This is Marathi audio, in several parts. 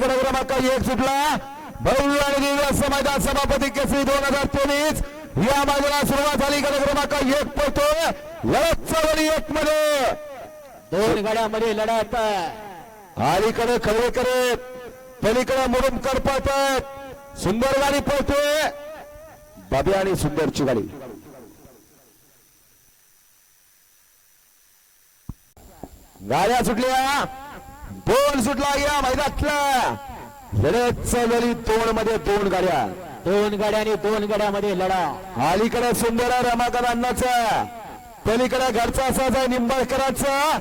गड क्रमांक एक सुटला भव्य समाजात सभापती केसरी दोन हजार तेवीस या बाजूला सुरुवात झाली गड क्रमांक एक पळतोय लढत चवली एक मध्ये दोन गाड्यामध्ये लढत. अलीकडे खरे करत पलीकडे मुरुमकर पळतात सुंदर गाडी पळतोय बाबी आणि सुंदरची गाडी. गाड्या सुटल्या. दोन सुटला या मैदानातल्या लढत चालवली तोंडमध्ये दोन गाड्या. दोन गाड्याने दोन गाड्यामध्ये लढा. अलीकडे सुंदर रमाकांत अण्णाचा. पलीकडे घरचा असाचा निंबाळकरांचा.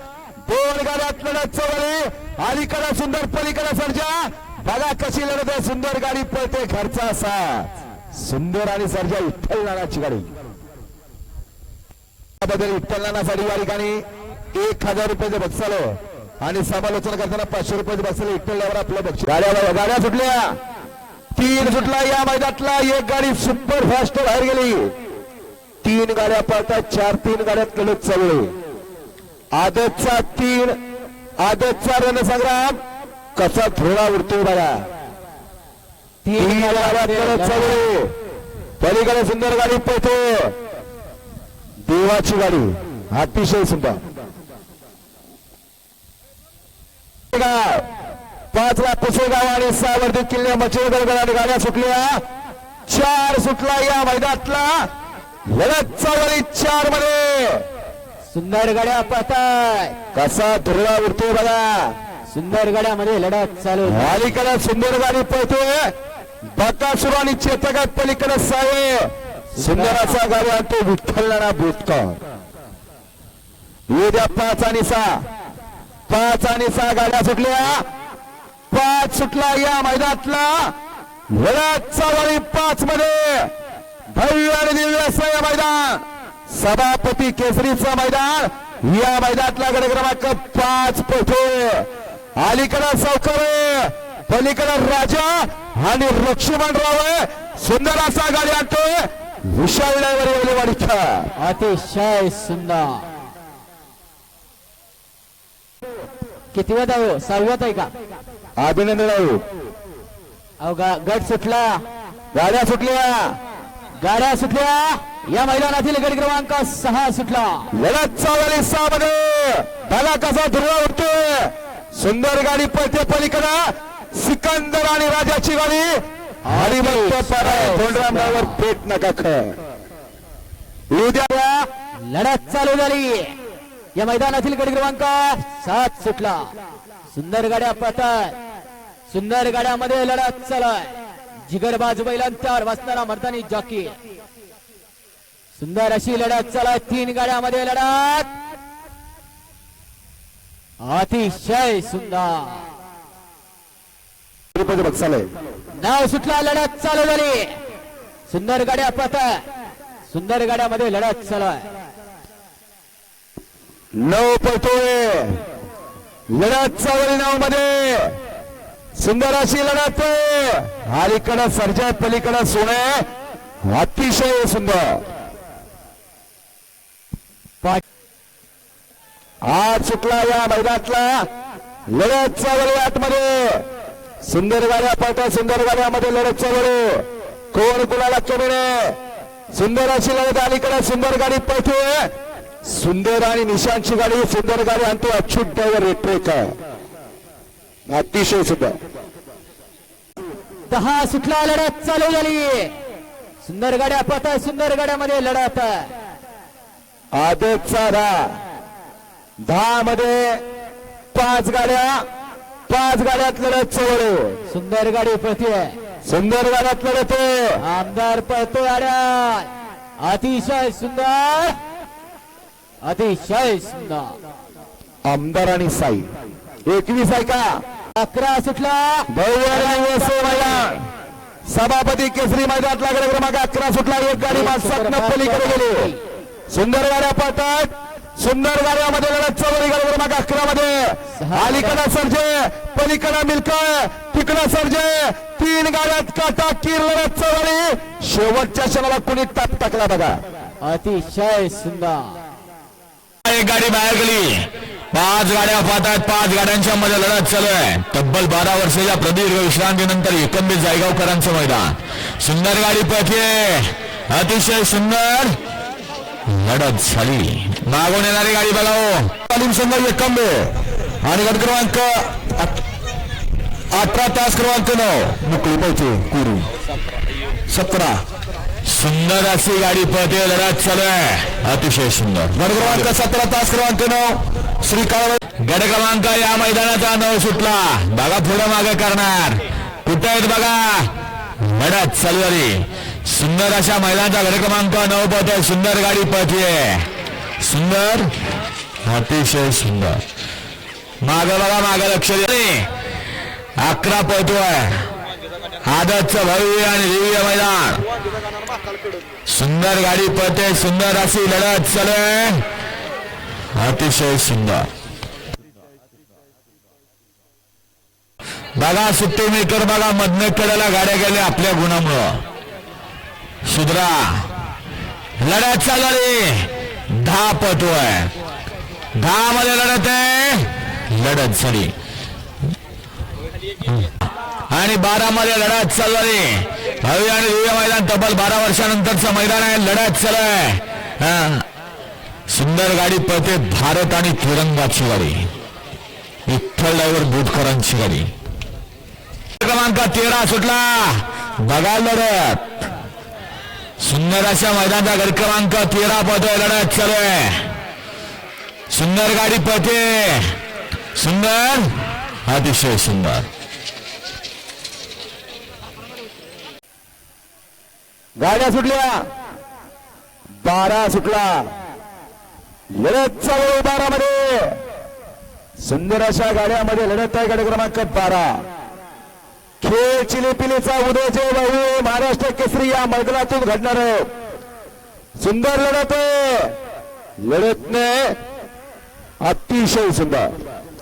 दोन गाड्यात लढत चवली अलीकडे सुंदर पलीकडे सरजा. बघा कशी लढत आहे. सुंदर गाडी पळते घरचा असा. सुंदर आणि सरजा विठ्ठल नानाची गाडी. बदल विठ्ठल नानासाठी या ठिकाणी एक हजार रुपयाचं बक्षालो आणि समालोचन करताना पाचशे रुपयाचे बक्षालो विठ्ठल यावर आपलं बक्षीस. गाड्या गाड्या सुटल्या. तीन सुटला या मैदानातला एक गाडी सुपर फास्ट बाहेर गेली. तीन गाड्या पळतात चार तीन गाड्यात लढत चालू आदतचा तीन आदतचा रणसंग्राम कसा थोडा उरतोय बघा. तीन गाड्यात लढत चालू पलीकडे सुंदर गाडी पळतो. देवाची गाडी अतिशय सुंदर. गाव पाचला पुसेगाव आणि सावर्दी किल्ले मच्छीनगर आणि गाड्या सुटल्या. चार सुटला या मैदानातला. लढत चालली चारमध्ये सुंदर गाड्या पाहताय. कसा धुरळा उरतोय बघा. सुंदर गाड्यामध्ये लढत चालू अलीकडे सुंदर गाडी पळतोय. बकासुर आणि चेतकात पलीकडे साहेब सुंदराचा गाडी आणतो विठ्ठलनाना येऊ द्या पाच आणि सहा. पाच आणि सहा गाड्या सुटल्या. पाच सुटला या मैदानातला. लढत चालली पाच मध्ये. भव्य आणि दिव्य असं या मैदान. सभापती केसरीचं मैदान. या मैदानातला गड क्रमांक पाच पोठे अलीकडं सावकर पलीकडं राजा आणि लक्ष्मणराव आहे. सुंदर असा गाडी आणतोय. विशाल ड्रायव्हर येवले वाडीचा अतिशय सुंदर. किती वेळ आहे सहाव्यात आहे का? अभिनंदन आहे. अहो गा- गट सुटला. गाड्या सुटल्या. गाड्या सुटल्या. या मैदानातील गट क्रमांक सहा सुटला. लढत चालली सहा मध्ये बघा कसा धुरळा उठतोय सुंदर गाडी पळते पलीकडं. सिकंदर आणि राजाची गाडी. आणि मग तो पराय धोंडरामरावर पेट नका ख उद्या लढत चालू झाली. या मैदानातील गट क्रमांक सात सुटला. सुंदर गाड्या पळतात सुंदर गाड्यामध्ये लढत चालाय. जिगर जिगरबाज बैलांतर वाचणारा मर्दानी जॉकी. सुंदर अशी लढत चालाय. तीन गाड्यामध्ये लढत. अतिशय सुंदर. नाव सुटला लढत चालू झाली. सुंदर गाड्या पळतात सुंदर गाड्यामध्ये लढत चालू आहे नऊ पळतोय. लढत चावली नावमध्ये सुंदर अशी लढत. अलीकडं सर्जा पलीकडं सोने. अतिशय सुंदर. पाच आज सुटला या मैदानातला. लढत चालू आतमध्ये. सुंदर गाड्या पळतात सुंदर गाड्यामध्ये लढत चालू. कोण कुणाला कमी नाही? सुंदर अशी लढत अलीकडे सुंदर गाडी पळतोय सुंदर आणि निशांची गाडी सुंदर गाडी आणतो अच्युत ड्रायव्हर रेट्रेक अतिशय सुंदर. दहा सुटला लढत चालू झाली. सुंदर गाड्या पळतात सुंदर गाड्यामध्ये लढत. आहे. आदतचा दहा दहा मध्ये पाच गाड्या पाच गाड्यात लढत चवळ सुंदर गाडी पळते सुंदर गाड्यात लढत. आमदार पळतो गाड्या अतिशय सुंदर. अतिशय सुंदर आमदार आणि साई. एकवीस आहे का? अकरा सुटला. सभापती केसरी मैदानात लागला क्रमांक अकरा सुटला. एक गाडी माणसात पलीकडे गेली. सुंदर गाड्या पाहतात सुंदर गाड्यामध्ये लढत चौरी गाडी क्रमांक अकरा मध्ये अलीकडा सर्जे पलीकडा मिल्कळ तिकडा सर्जे. तीन गाड्यात काटा किर लढत चौरी शेवटच्या क्षणाला कुणी टाप टाकला बघा. अतिशय सुंदर. एक गाडी बाहेर गेली. पाच गाड्या पाहत पाच गाड्यांच्या मध्ये लढत चालू आहे. तब्बल बारा वर्षाच्या प्रदीर्घ विश्रांतीनंतर एकंदरीत जायगावकरांचं मैदान. सुंदर गाडी पळते अतिशय सुंदर लढत झाली. मागून येणारी गाडी बघाओ हो. तालीम संघ एकंबे. आणि गट क्रमांक अठरा तास क्रमांक नऊ. मुकळी पाहिजे कुरू सतरा. सुंदर अशी गाडी पळते लढत चालू आहे. अतिशय सुंदर. गड क्रमांक सतरा तास क्रमांक नऊ. श्री काळ गड क्रमांक या मैदानाचा नऊ सुटला. बघा पुढे मागे करणार. कुठे आहेत बघा? लढत चालू झाली सुंदर अशा मैदानाचा गड क्रमांक नऊ पळते सुंदर गाडी पळते सुंदर. अतिशय सुंदर. माग बघा माग लक्ष दे अकरा पळतोय. आदतचं भव्य आणि दिव्य मैदान. सुंदर गाडी पळते सुंदर अशी लढत चल अतिशय सुंदर. बघा सुट्टी मेकर बघा मधने कडेला गाड्या गेल्या आपल्या गुणामुळं. सुधरा. लढत चालली. दहा पटवय दहा मध्ये लढत आहे. लढत झाली. आणि बारामध्ये लढत चालली हवी आणि दिव्य मैदान तब्बल बारा वर्षानंतरचं मैदान आहे. लढत चालू सुंदर गाडी पळते भारत आणि तिरंगाची गाडी. विठ्ठल ड्रायव्हर बुधकरांची गाडी. क्रमांक तेरा सुटला. बघा लढत. सुंदर अशा मैदानाचा गड क्रमांक तेरा पळतोय. लढत चालू आहे. सुंदर गाडी पळते. सुंदर. अतिशय सुंदर. गाड्या सुटल्या. बारा सुटला. लढत चालू बारा मध्ये सुंदर अशा गाड्यामध्ये लढत आहे गाडी क्रमांक बारा. खेळ चिलीपिलीचा उदय जे भाऊ महाराष्ट्र केसरी या मैदानातून घडणार आहे. सुंदर लढत आहे. लढत नाही अतिशय सुंदर.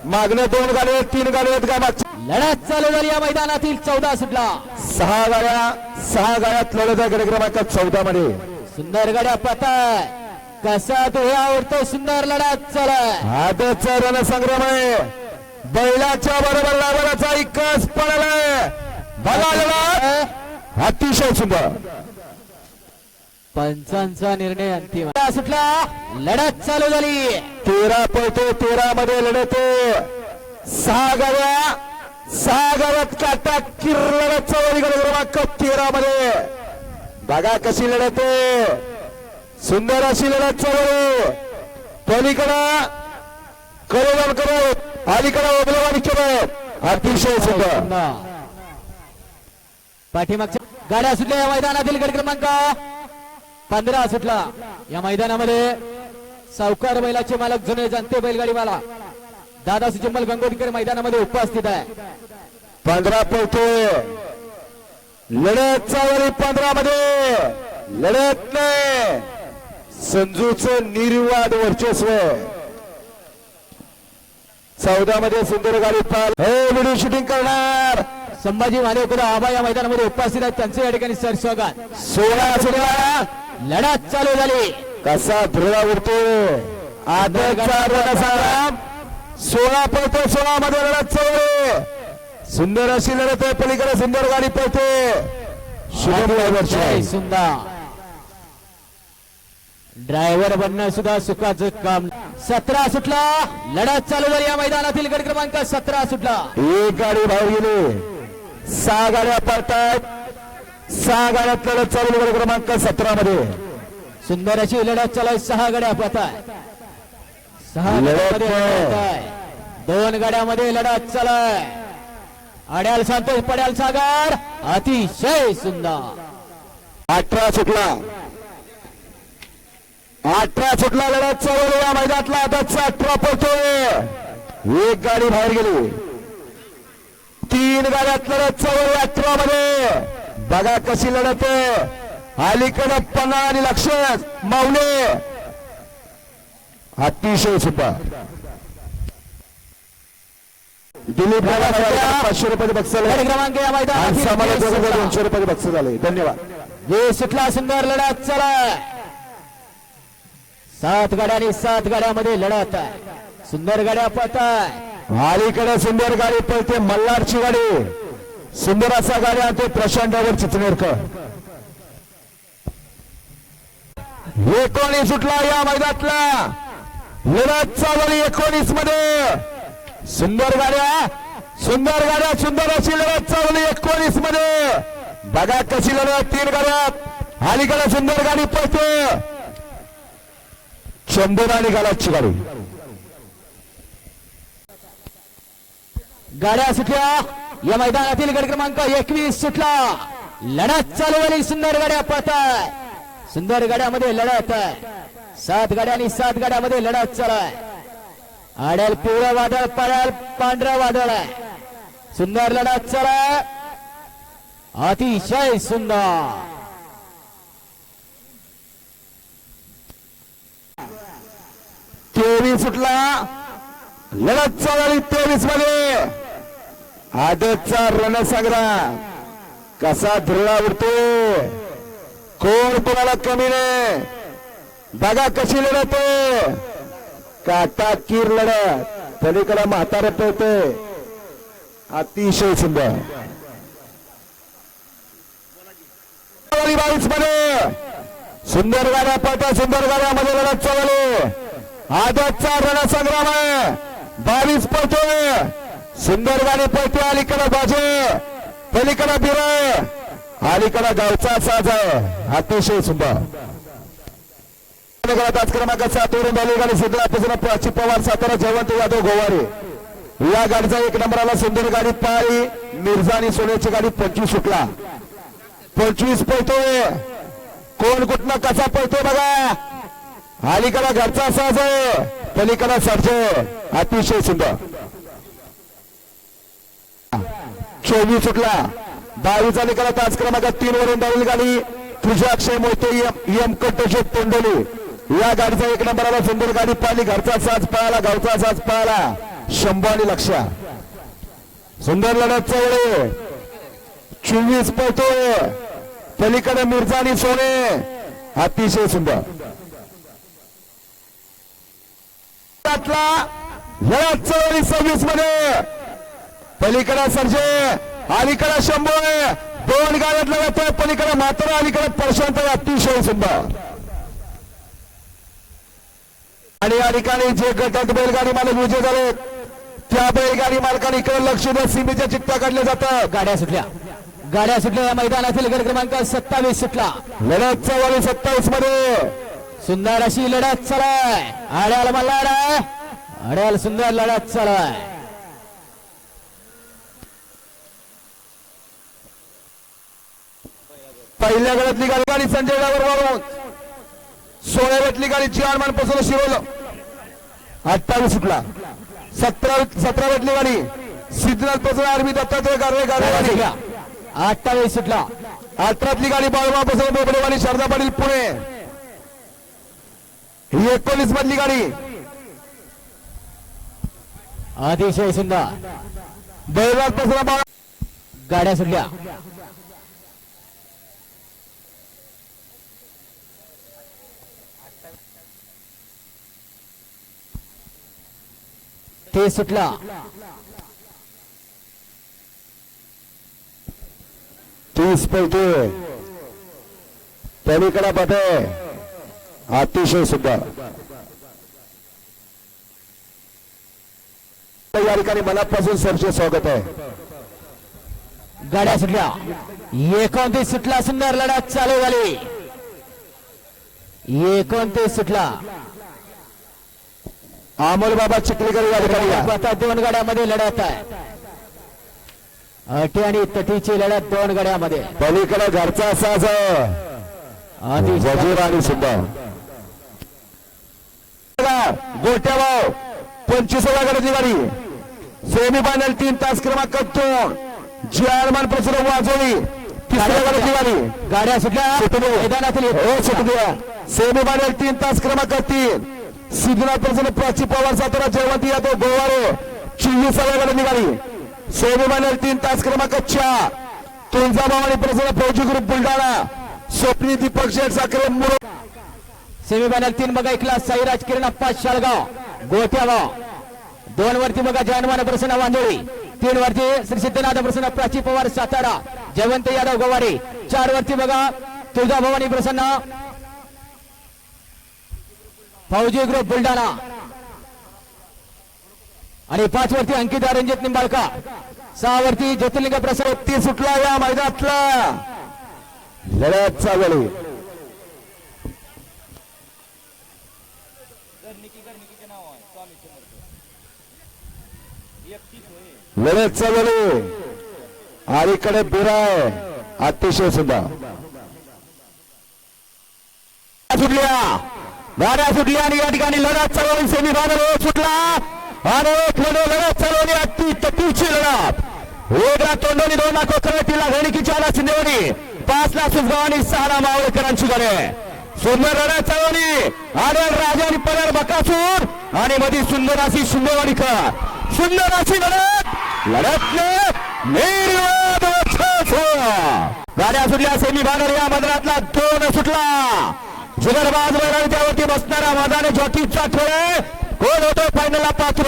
मागण्या दोन गाड्या आहेत, तीन गाड्या आहेत का मागच्या लढत चालू झाली या मैदानातील चौदा सुटला. सहा गाड्या सहा गाड्यात लढत आहे गाडी क्रमांक चौदा मध्ये. सुंदर गाड्या पताय. कसा तो हे आवडतो सुंदर लढत चालय. आदतचा रणसंग्राम आहे बैलाच्या बरोबर लावण्याचा इकच पडलाय. बघा लढत अतिशय सुंदर. पंचांचा निर्णय अंतिम. सुटला लढत चालू झाली. तेरा पळतो तेरा मध्ये लढतो सहा गाड्या सहा गाड्यात काटा किर लढत चालू क्रमांक तेरा मध्ये बघा कशी लढतो. सुंदर अशी लढत चौरी पलीकडं करोडन करो अलीकडं ओबलवानी केलं. अतिशय सुंदर. पाठीमागच्या गाड्या सुटल्या या मैदानातील गड क्रमांक पंधरा सुटला. या मैदानामध्ये सावकार बैलाचे मालक जुने जाणते बैलगाडी मला दादा सुजम्मल गंगोटकर मैदानामध्ये उपस्थित आहे. पंधरा पळतो लढत चालली पंधरा मध्ये लढत नाही. संजूच निर्वाद वर्चस्व. चौदा मध्ये सुंदर गाडी पाल हे व्हिडिओ शूटिंग करणार. संभाजी मालेकर आबा या मैदानामध्ये उपस्थित आहेत. त्यांचे या ठिकाणी सर स्वागत सोळा सोळा लढत चालू झाली. कसा धुळा उडतो रणसंग्राम सोळा पळतो सोळा मध्ये लढत चालू. सुंदर अशी लढत आहे पलीकडे सुंदर गाडी पळते. जय ड्रायव्हर सुंदर ड्रायव्हर बनणं सुद्धा सुखाचं काम. सतरा सुटला लढत चालू झाली या मैदानातील गड क्रमांक सतरा सुटला. एक गाडी बाहेर गेली. सहा गाड्या पळतायत. सहा गाड्यात लढत चालू गड क्रमांक सतरा मध्ये. सुंदर अशी लढत चालू सहा गाड्या पळताय सहा आहे. दोन गाड्यामध्ये लढत चालू आहे अड्याल संतोष पड्याल सागर अतिशय सुंदर. अठरा सुटला अठरा सुटला लढत चालू या मैदानातला. आताचा अठरा पळतोय. एक गाडी बाहेर गेली. तीन गाड्यात लढत चालू अठरा मध्ये बघा कशी लढत आहे. अलीकडं पन्ना आणि लक्ष. मावले अतिशय सुद्धा दिलीप पाचशे रुपये बक्षीस क्रमांक या दोनशे रुपये बक्षीस झाले. धन्यवाद. जे सुटला सुंदर लढत चला. सात गाड्या आणि सात गाड्यामध्ये लढत. आहे सुंदर गाड्या पळताय. अलीकडे सुंदर गाडी पळते मल्हारची गाडी. सुंदर असा गाडी आणते प्रशांत ड्रायव्हर चिचनेरकर एकोणीस सुटला या मैदानातला. लढत चालवली एकोणीसमध्ये सुंदर गाड्या सुंदर गाड्या सुंदर अशी लढत चावली एकोणीसमध्ये बघा कशी लढत तीन गाड्यात. अलीकडे सुंदर गाडी पळते. चंदन आणि गालाची गाडी. गाड्या सुटल्या या मैदानातील गड क्रमांक एकवीस सुटला. लढत चालू झाली सुंदर गाड्या पळताय. सुंदर गाड्यामध्ये लढत आहे. सात गाड्या आणि सात गाड्यामध्ये लढत चालू आहे आड्याल पिवळं वादळ पडाल पांढरं वादळ आहे. सुंदर लढत चालू आहे अतिशय सुंदर. तेवीस सुटला लढत चालली तेवीसमध्ये आदतचा रणसंग्राम कसा धुरळा उडतो? कोण कोणाला कमी नाही? बघा कशी लढत काटा कीर लढत पलीकडे म्हातारे पळते अतिशय सुंदर. बावीसमध्ये. सुंदर गाड्या पळत्या सुंदर गाड्यामध्ये लढत चालवली आदतचा रणसंग्राम आहे. बावीस पळतोय. सुंदर गाडी पळते अलीकडे बाजू. पलीकडे बिर. अलीकडे गावचा साज आहे. अतिशय सुंदर. तास क्रमांक सातवरून झाली गाडी सिद्धनाथ प्राची पवार सातारा जयवंत यादव गोवारे. या गाडीचा एक नंबरला सुंदर गाडी पाळी. मिर्झा आणि सोन्याची गाडी पंचवीस सुटला. पंचवीस पळतोय कोण कुठनं कसा पळतोय बघा. अलीकडा घरचा साज पलीकडा सरज. अतिशय सुंदर. चोवीस सुटला. दहावीचा निकाला तास क्रमांक तीन वरून धावली गाडी तुझ्या अक्षय मोहिते एम कटोशे तोंडोली. या गाडीचा एक नंबरला सुंदर गाडी पाहिली. घरचा साज पळाला गावचा साज पळाला शंभू आणि सुंदर लढत चवळे चोवीस पळतो पलीकडे मिरजा आणि सोने. अतिशय सुंदर. त्यातला लढत चवळी सव्वीसमध्ये. पलीकडे सरजे अलीकडे शंभर. दोन गाड्यात लढत पलीकडे मात्र अलीकडे प्रशांत. अतिशय सुंदर. आणि या ठिकाणी जे गटात बैलगाडी मालक विजय झाले त्या बैलगाडी मालकाने इकडे लक्ष द्या. सीमेच्या चिठ्ठ्या काढल्या जातात. गाड्या सुटल्या. गाड्या सुटल्या. या मैदानातील गड क्रमांक सत्तावीस सुटला. लढत चौवाळी सत्तावीसमध्ये सुंदर अशी लढत चालाय. आड्याल आहे. आड्याल सुंदर लढत चालाय. पहिल्या गळ्यातली गाडी गाडी संजय डावर वाढवून गटली गाडी चियारमानपासून शिरवलं अठ्ठावीस सुटला. सतरा सतरा गटली गाडी. सिद्धनाथपासून आरबी दत्तात्रय गारवे गाड्या गाडी. अठ्ठावीस सुटला. अठरातली गाडी बाळमा पासून बोबडेवाडी शारदा पाटील पुणे. ही एकोणीस मधली गाडी. अतिशय सुंदर बैलराजपासून बाळा. गाड्या सुटल्या. ते सुटला. तीस पैकी. पलीकडा पटे अतिशय सुद्धा या ठिकाणी मनापासून सरचे स्वागत आहे. गाड्या सुटल्या. एकोणतीस सुटला सुंदर लढा चालू झाली. एकोणतीस सुटला. अमोल बाबा चिखलीकर या ठिकाणी दोन गाड्यामध्ये लढत आहे. अटी आणि तटीची लढत दोन गाड्यामध्ये. पलीकडे घरचा अतिशय वजीर आणि सुंदर गोट्या भाव पंचवीसाव्या गाडी सेमी फायनल तीन तास क्रमांक दोन. जी आरमान प्रसन्न वाजवली तिसऱ्या गाडी गाड्या सुटल्या. सुटली. मैदानातील हो सुटल्या सेमी फायनल तीन तास क्रमांक तीन. सिद्धनाथ प्रसन्न प्राची पवार सातारा जयवंती यादव गोवारे चोवीसाव्या गाडी सेमी फायनल तीन तास क्रमांक चार. तुळजाभवानी प्रसन्न फौजी ग्रुप बुलढाणा स्वप्नी दीपक शेठ साखरे सेमीफायनल तीन बघा इकला साईराज किरण अप्पा शाळगाव गोठ्यागाव. दोन वरती बघा जयनमान प्रसन्न वांदोळी. तीन वरती श्री सिद्धनाथ प्रसन्न प्राची पवार सातारा जयवंत यादव गवारे. चार वरती बघा तुळजा भवानी प्रसन्न फौजी ग्रुप बुलढाणा. आणि पाच वरती अंकिता रंजित निंबाळका सहा वरती ज्योतिर्लिंग प्रसाद ती सुटला या मैदानातला. लढत चालू लढत चालू आलीकडे बिराय अतिशय सुद्धा सुटल्या. गाड्या सुटल्या आणि या ठिकाणी लढत चालवली सेमी फायनल सुटला. आणि एक लढत लढत चालवली अति तटीची लढत. वेगळा तोंडोनी दोन लाख तिला घडकीच्या आला शिंदेवडी पाच लाख सुजगाव आणि सहा ला मावळकरांची गडे. सुंदर लढत चालवली आडळ राजा आणि पडळ बकासूर. आणि मधी सुंदर अशी शिंदेवाडीकर सुंदर अशी लढत. लढत निर्वाद गाड्या सुटल्या सेमी फायनल या मैदानातला दोन सुटला. जुगरबाज बैराणी त्यावरती बसणारा मैदान जॉकीचा खेळ कोण होतो फायनलला पात्र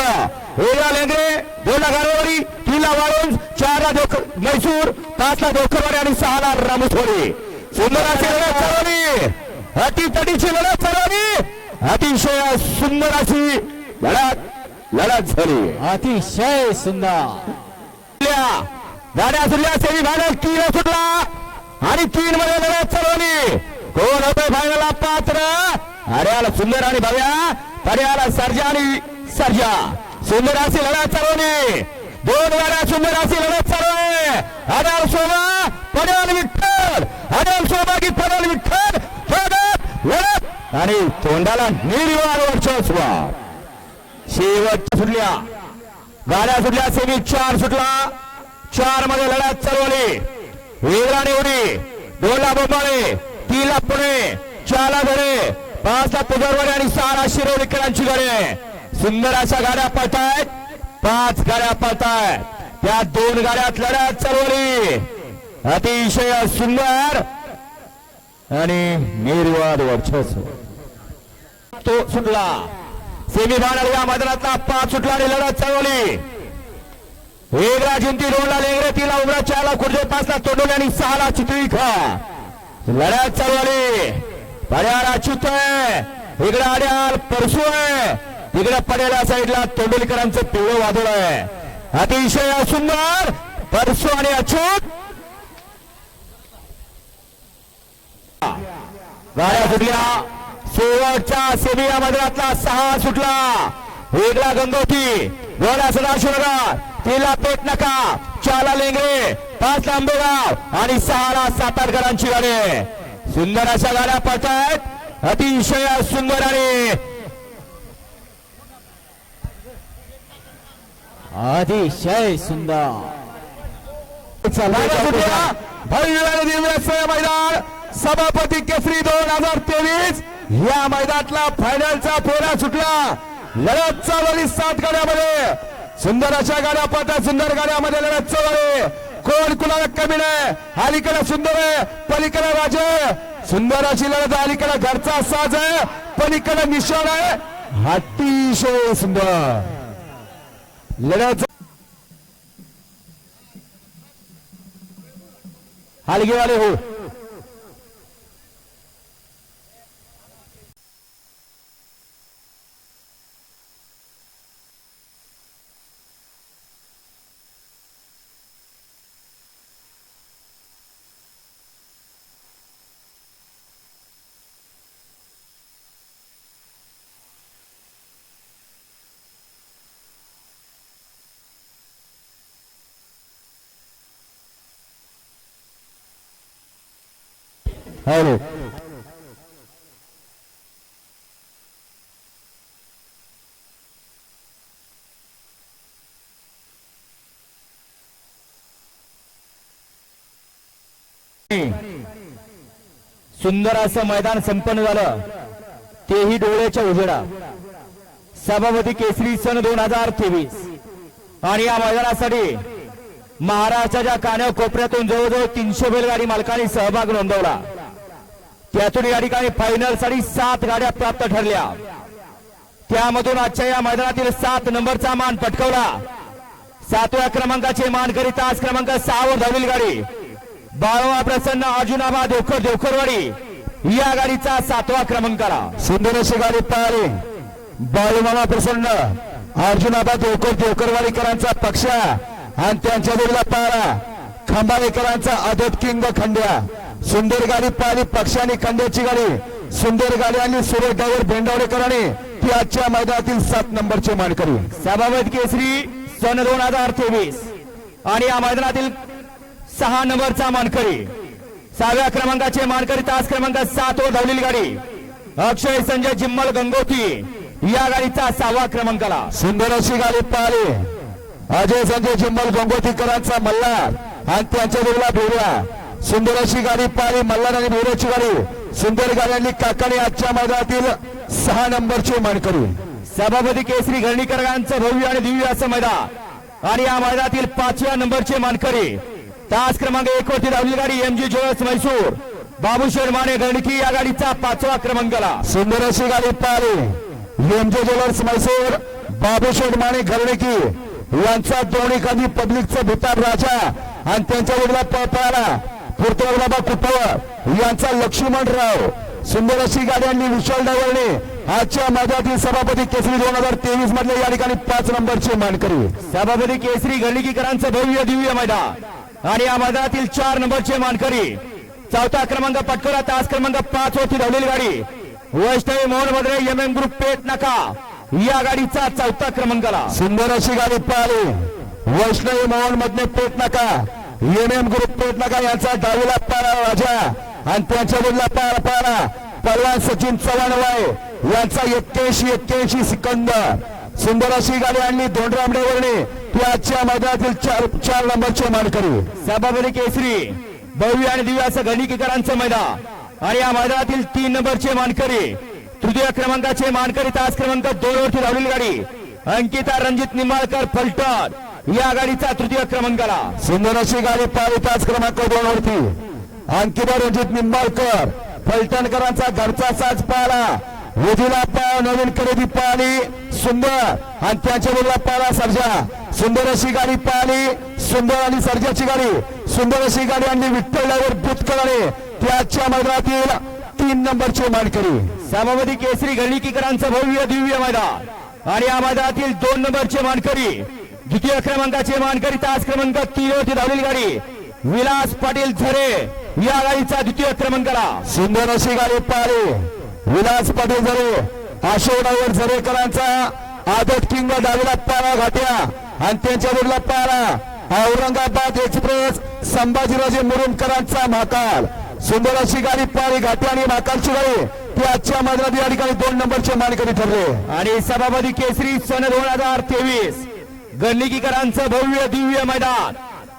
एला लेंगरे दोनला गारवाडी तीनला वाळून चारला डोकर मैसूर पाचला डोकरवाडी आणि सहाला रामथोडी सुंदर अशी लढत चालवली. अति तडीची लढत चालवली. अतिशय सुंदर अशी लढत लढत झाली. अतिशय सुंदर. गाड्या सुटल्या सेमी फायनल तीन सुटला. आणि तीन मध्ये लढत चालवली. कोण होतोय फायनलला पात्र. अरे सुंदर आणि भव्या हरियाला सर्जा आणि सर्जा. सुंदर अशी लढत चालवली दोन गाड्या सुंदर अशी लढत चालवली अडल शोभा पडेल विठ्ठल. अडल शोभा की पडेल विठ्ठल. लढत. आणि तोंडाला निर्वार वर्चस्व शेवट सुटल्या. गाड्या सुटल्या सेमी चार सुटला. चारमध्ये लढत चालवली वेगळा निवडी. दोनला बोंबाळे. तीला पुणे चारला धडे पाचला पुदरवाडी आणि सहाला शिरोलीकरांची गाडी सुंदर अशा गाड्या पळतायत. पाच गाड्या पळतायत. त्या दोन गाड्यात लढ्यात चालवली अतिशय सुंदर आणि निर्वाद वर्चस्व. तो सुटला. सेमी फायनल या मैदानातला पाच सुटला आणि लढत चालवली वेगळा जिंती दोनला लेंगरे तिला उमरा चारला खुर्जे पाचला तोंडोली आणि सहाला चितळी खा. लढ्यात चालवली पड्याला चित आहे. इकडे अड्याल परसू आहे. इकडे पड्याला साईडला तोंडोलीकरांचं पिवळं वादळ आहे. अतिशय सुंदर. परसू आणि अच्युत गाड्या सुटल्या शेवटच्या सेमिया या सहा सुटला. वेगळा गंगोटी गोळ्या सदाशिवनगर. तिला पेट नका. चाला लेंगरे. पाचला आंबेगाव आणि सहाला सातारकरांची गाडी. सुंदर अशा गाड्या पडतायत. अतिशय सुंदर आणि अतिशय सुंदर. मैदान. सभापती केसरी दोन हजार तेवीस. या मैदानातला फायनलचा फेरा सुटला. लढत चालवली सात गाड्यामध्ये. सुंदर अशा गाड्या पडतात सुंदर गाड्यामध्ये लढत चालवली कोण कुणाला कमी नाही? अलीकडे सुंदर आहे पलीकडे राजे. सुंदर अशी लढत आहे. अलीकडे घरचा साज आहे पलीकडे निशाण आहे. अतिशय सुंदर. लढत हलगेवाले हो. हॅलो सुंदर असं मैदान संपन्न झालं. तेही डोळ्याच्या उजेडा. सभापती केसरी सन दोन हजार तेवीस. आणि या मैदानासाठी महाराष्ट्राच्या कान्या कोपऱ्यातून जवळजवळ तीनशे बैलगाडी मालकांनी सहभाग नोंदवला. त्यातून या ठिकाणी फायनलसाठी सात गाड्या प्राप्त ठरल्या. त्यामधून आजच्या या मैदानातील सात नंबरचा मान पटकवला. सातव्या क्रमांकाचे मानकरी तास क्रमांक सहावर धावलेली गाडी. बाळवा प्रसन्न अर्जुनाबा देवकर देवकरवाडी. या गाडीचा सातवा क्रमांक आला सुंदर अशी गाडी पळाली. बाळूमामा प्रसन्न अर्जुनाबा देवकर देवकरवाडीकरांचा पक्ष आणि त्यांच्या जोडीला पारा खंबाळेकरांचा अदत किंग खंड्या. सुंदर गाडी पळाली पक्ष आणि खंड्याची गाडी. सुंदर गाडी आणि सुरेश ड्रायव्हर भेंडावडेकरांनी. ती आजच्या मैदानातील सात नंबरचे मानकरी. सभापत केसरी सन दोन हजार तेवीस. आणि या मैदानातील सहा नंबरचा मानकरी. सहाव्या क्रमांकाचे मानकरी तास क्रमांक सात वर धावलेली गाडी. अक्षय संजय जिम्मल गंगोती. या गाडीचा सहावा क्रमांकाला. सुंदर अशी गाडी पळाली अजय संजय जिम्मल गंगोतीकरांचा मल्हार. आणि त्यांच्या जोडीला भेड्या सुंदर अशी गाडी पाळी मल्हार आणि भेड्याची गाडी. सुंदर गाड्यांनी काकाने आजच्या मैदानातील सहा नंबरचे मानकरी सभापती केसरी घरणीकरांचं भव्य आणि दिव्य असं मैदान. आणि या मैदानातील पाचव्या नंबरचे मानकरी तास क्रमांक एक वरती धावली गाडी M G jewellers Mysore Babusher Mane गणकी या गाडीचा पाचवा क्रमांकाला सुंदर अशी गाडी पळाली एमजे ज्वेलर्स मैसूर बाबू माने घरडेकी यांचा दोन्ही कधी पब्लिकचा भितार राजा. आणि त्यांच्या वडिला पळाला. पुरतोबाबा कुटवर यांचा लक्ष्मणराव सुंदर अशी गाडी आणि विशाल डायव्हरने आजच्या मैदानातील सभापती केसरी दोन हजार तेवीस मधले या ठिकाणी पाच नंबरचे मानकरी. सभापती केसरी घरणीकरांचं भव्य दिव्य मैदान. आणि या मैदानातील चार नंबरचे मानकरी. चौथा क्रमांक पटकवला तास क्रमांक पाच वरती धावलेली गाडी. वैष्णवी मोहन भद्रे एम एम ग्रुप पेट नका. या गाडीचा चौथा क्रमांकाला. सुंदर अशी गाडी पळाली वैष्णवी मोहन मधने पेट नका. एम ग्रुप पेट यांचा डावीला पाळा राजा आणि त्यांच्या बुडला पाळा पाळा पलवान सचिन चव्हाण वाय यांचा एक्क्याऐंशी एक्क्याऐंशी सिकंद. सुंदर अशी गाडी आणली धोंडराम डेवरने ती आजच्या मैदानातील चार चार नंबरचे मानकरी. सभापती केसरी भव्य आणि दिव्य असं घरणीकरांचं मैदान. आणि या मैदानातील तीन नंबरचे मानकरी तृतीय क्रमांकाचे मानकरी तास क्रमांक दोन वरती धावलेली गाडी. अंकिता रणजित निंबाळकर फलटण. या गाडीचा तृतीय क्रमांकाला सुंदर अशी गाडी पळाली तास क्रमांक दोन वरती अंकिता रणजित निंबाळकर फलटणकरांचा घरचा साज पाळला विधीला पाळ नवीन खरेदी पाळली सुंदर. आणि त्यांच्या मुलगा पाळला सर्जा. सुंदर अशी गाडी पाळली सुंदर आणि सर्जाची गाडी. सुंदर अशी गाडी आणि विठ्ठलावर बुतकराने ती आजच्या मैदानातील तीन नंबरचे मानकरी. सभापती केसरी घरणीकरांचं भव्य दिव्य मैदान. आणि या मैदानातील दोन नंबरचे मानकरी. द्वितीय क्रमांकाचे मानकरी तास क्रमांक तीन वरती धावलेली गाडी. विलास पाटील झरे या गाडीचा द्वितीय क्रमांकाला. सुंदर अशी गाडी पाळली विलास पाटील झरे अशोकरावर झरेकरांचा आदत किंग डावीला पारा घाट्या आणि त्यांच्या बुडला पारा. औरंगाबाद एक्सप्रेस संभाजीराजे मुरुमकरांचा महाकाल. सुंदर अशी गाडी पाळी घाट्या आणि महाकालची गाडी. ती आजच्या मैदानात या ठिकाणी दोन नंबरचे मानकरी ठरले. आणि सभापती केसरी सन दोन हजार तेवीस. गणलिकीकरांचं भव्य दिव्य मैदान.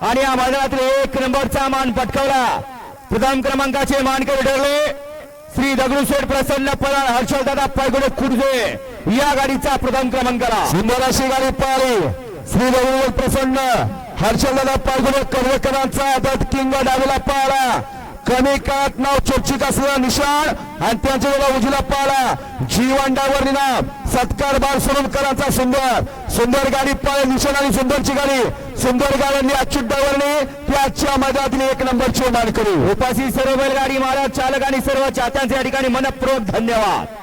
आणि या मैदानातील एक नंबरचा मान पटकावला. प्रथम क्रमांकाचे मानकरी ठरले श्री दगडूशेठ प्रसन्न पवार हर्षलदादा पायगुडे खुर्जे. या गाडीचा प्रथम क्रमांकाला सुंदर अशी गाडी पाळी श्री दगडूशेठ प्रसन्न हर्षलदादा पालगुडे कर्वेकरांचा आदत किंग डावीला पाळा कमी काळात नाव चर्चित असलेला निशाण आणि त्यांच्या वेळेला उजला पाळा जीवंडावर निनाम. सत्कार बाळ सोनकरांचा सुंदर. सुंदर गाडी पाळ निशाण आणि सुंदरची गाडी. सुंदर गाड्यांनी अच्युत डावरणे ती आजच्या मैदानातील एक नंबरची मानकरी उपासी सर्व बैलगाडी महाराज चालक आणि सर्व चाहत्यांचे या ठिकाणी मनपूर्वक धन्यवाद.